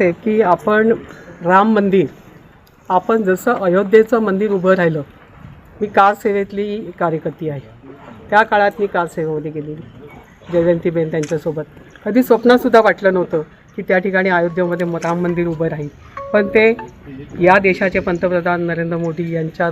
आहे की आपण राम मंदिर आपण जसं अयोध्येचं मंदिर उभं राहिलं मी कार सेवेतली कार्यकर्ती आहे. त्या काळात मी कार सेवेमध्ये गेलेली जयवंतीबेन त्यांच्यासोबत. कधी स्वप्नातसुद्धा वाटलं नव्हतं की त्या ठिकाणी अयोध्येमध्ये म- राम मंदिर उभं राहील. पण ते या देशाचे पंतप्रधान नरेंद्र मोदी यांच्या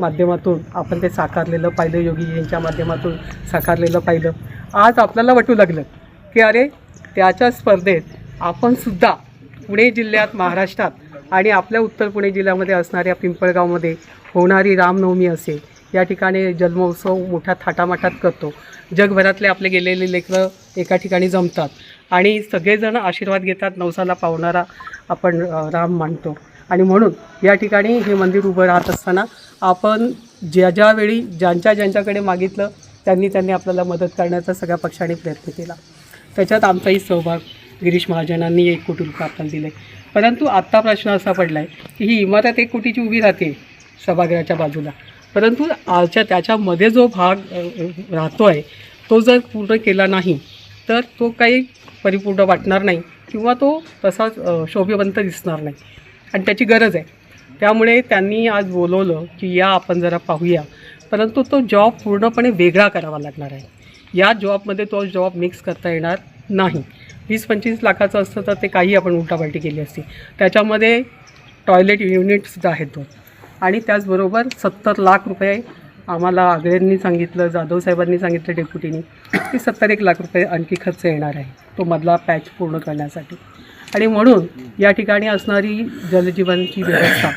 माध्यमातून आपण ते साकारलेलं पाहिलं योगी यांच्या माध्यमातून साकारलेलं पाहिलं. आज आपल्याला वाटू लागलं की अरे त्याच्या स्पर्धेत आपणसुद्धा पुणे जिल्ह्यात महाराष्ट्रात आणि आपल्या उत्तर पुणे जिल्ह्यामध्ये असणाऱ्या पिंपळगावमध्ये होणारी रामनवमी असेल या ठिकाणी जन्मोत्सव मोठ्या थाटामाटात करतो. जगभरातले आपले गेलेले लेकरं एका ठिकाणी जमतात आणि सगळेजण आशीर्वाद घेतात नवसाला पावणारा आपण राम मानतो. आणि म्हणून या ठिकाणी हे मंदिर उभं राहत असताना आपण ज्या ज्यावेळी ज्यांच्या ज्यांच्याकडे मागितलं त्यांनी त्यांनी आपल्याला मदत करण्याचा सगळ्या पक्षाने प्रयत्न केला. त्याच्यात आमचाही सहभाग गिरीश महाजनांनी एक कोटी रुपये आपल्याला दिले. परंतु आत्ता प्रश्न असा पडला आहे की ही इमारत एक कोटीची उभी राहते सभागृहाच्या बाजूला. परंतु आजच्या त्याच्यामध्ये जो भाग राहतो आहे तो जर पूर्ण केला नाही तर तो काही परिपूर्ण वाटणार नाही किंवा तो तसाच अ, शोभेवंत दिसणार नाही. आणि त्याची गरज आहे. त्यामुळे त्यांनी आज बोलवलं की या आपण जरा पाहूया. परंतु तो जॉब पूर्णपणे वेगळा करावा लागणार आहे. या जॉबमध्ये तो जॉब मिक्स करता येणार नाही. वीस पंचवीस लाखाचं असतं तर ते काही आपण उलटापालटी केली असती. त्याच्यामध्ये टॉयलेट युनिटसुद्धा आहेत दोन. आणि त्याचबरोबर सत्तर लाख रुपये आम्हाला आगळेंनी सांगितलं जाधव साहेबांनी सांगितलं डेप्युटीनी की सत्तर एक लाख रुपये आणखी खर्च येणार आहे. तो मधला पॅच पूर्ण करण्यासाठी. आणि म्हणून या ठिकाणी असणारी जलजीवनची व्यवस्था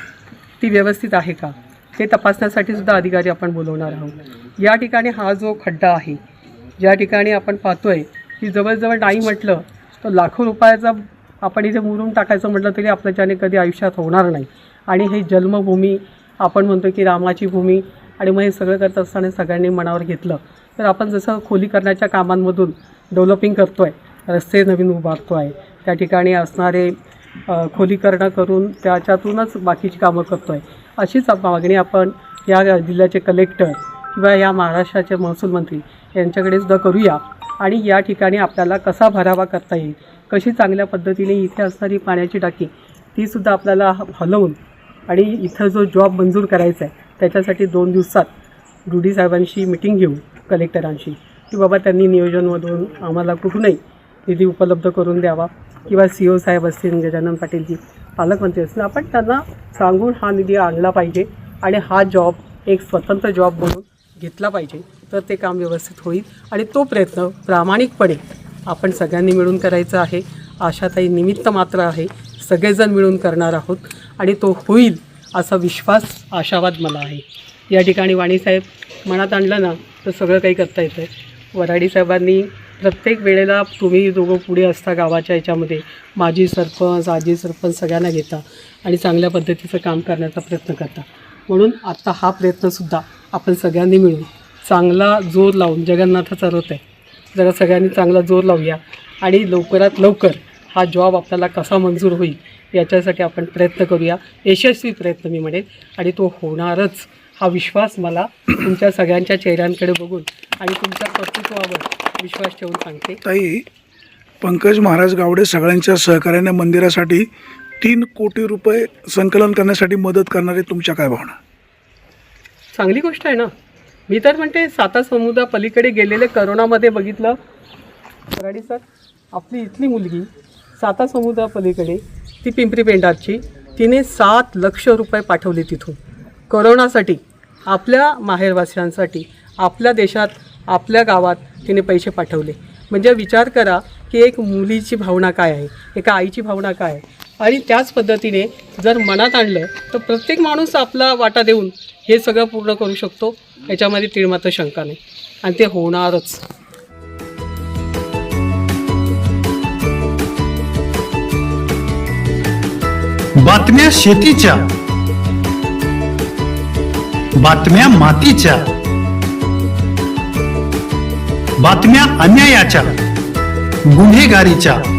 ती व्यवस्थित आहे का? ते तपासण्यासाठी सुद्धा अधिकारी आपण बोलवणार आहोत. या ठिकाणी हा जो खड्डा आहे ज्या ठिकाणी आपण पाहतोय की जवळजवळ नाही म्हटलं तर लाखो रुपयाचा आपण इथे मुरून टाकायचं म्हटलं तरी आपल्याच्याने कधी आयुष्यात होणार नाही. आणि हे जन्मभूमी आपण म्हणतो की रामाची भूमी आणि मग हे सगळं करत असताना सगळ्यांनी मनावर घेतलं. तर आपण जसं खोलीकरणाच्या कामांमधून डेव्हलपिंग करतो आहे रस्ते नवीन उभारतो आहे त्या ठिकाणी असणारे खोलीकरणं करून त्याच्यातूनच बाकीची कामं करतो आहे अशीच मागणी आपण या जिल्ह्याचे कलेक्टर किंवा या महाराष्ट्राचे महसूल मंत्री यांच्याकडे सुद्धा करूया. आणि या ठिकाणी आपल्याला कसा भरावा करता येईल? कशी चांगल्या पद्धतीने इथे असणारी पाण्याची टाकी तीसुद्धा आपल्याला ह- हलवून आणि इथं जो जॉब मंजूर करायचा आहे त्याच्यासाठी दोन दिवसात डी साहेबांशी मिटिंग घेऊ कलेक्टरांशी. की बाबा त्यांनी नियोजनमधून आम्हाला कुठूनही निधी उपलब्ध करून द्यावा किंवा सी ओ साहेब असतील गजानन पाटीलजी पालकमंत्री असतील आपण त्यांना सांगून हा निधी आणला पाहिजे आणि हा जॉब एक स्वतंत्र जॉब म्हणून घेतला पाहिजे तर ते काम व्यवस्थित होईल. आणि तो प्रयत्न प्रामाणिकपणे आपण सगळ्यांनी मिळून करायचा आहे. आशाताई निमित्त मात्र आहे. सगळेजण मिळून करणार आहोत आणि तो होईल असा विश्वास आशावाद मला आहे. या ठिकाणी वाणीसाहेब मनात आणलं ना तर सगळं काही करता येतं आहे वराडी साहेबांनी प्रत्येक वेळेला तुम्ही दोघं पुढे असता गावाच्या याच्यामध्ये. माजी सरपंच आजी सरपंच सगळ्यांना घेता आणि चांगल्या पद्धतीचं काम करण्याचा प्रयत्न करता. म्हणून आत्ता हा प्रयत्नसुद्धा आपण सगळ्यांनी मिळून चांगला जोर लावून जगन्नाथाचा रथ आहे. जरा सगळ्यांनी चांगला जोर लावूया आणि लवकरात लवकर हा जॉब आपल्याला कसा मंजूर होईल याच्यासाठी आपण प्रयत्न करूया. यशस्वी प्रयत्न मी म्हणेन. आणि तो होणारच. हा विश्वास मला तुमच्या सगळ्यांच्या चेहऱ्यांकडे बघून आणि तुमच्या कर्तृत्वावर विश्वास ठेवून सांगते. ताई पंकज महाराज गावडे सगळ्यांच्या सहकार्याने मंदिरासाठी तीन कोटी रुपये संकलन करण्यासाठी मदत करणारे तुमच्या काय भावना? चांगली गोष्ट आहे ना. मी तर म्हणते साता समुद्रा पलीकडे गेलेले करोनामध्ये बघितलं. कराडी सर आपली इथली मुलगी साता समुद्रा पलीकडे ती पिंपरी पेंडारची तिने सात लक्ष रुपये पाठवले तिथून. करोनासाठी आपल्या माहेरवासियांसाठी आपल्या देशात आपल्या गावात तिने पैसे पाठवले. म्हणजे विचार करा की एक मुलीची भावना काय आहे? एका आईची भावना काय आहे? आणि त्याच पद्धतीने जर मनात आणलं तर प्रत्येक माणूस आपला वाटा देऊन हे सगळं पूर्ण करू शकतो. याच्यामध्ये तिळमात्र शंका नाही. आणि ते होणारच. बातम्या शेतीच्या. बातम्या मातीच्या. बातम्या अन्यायाच्या. गुन्हेगारीच्या.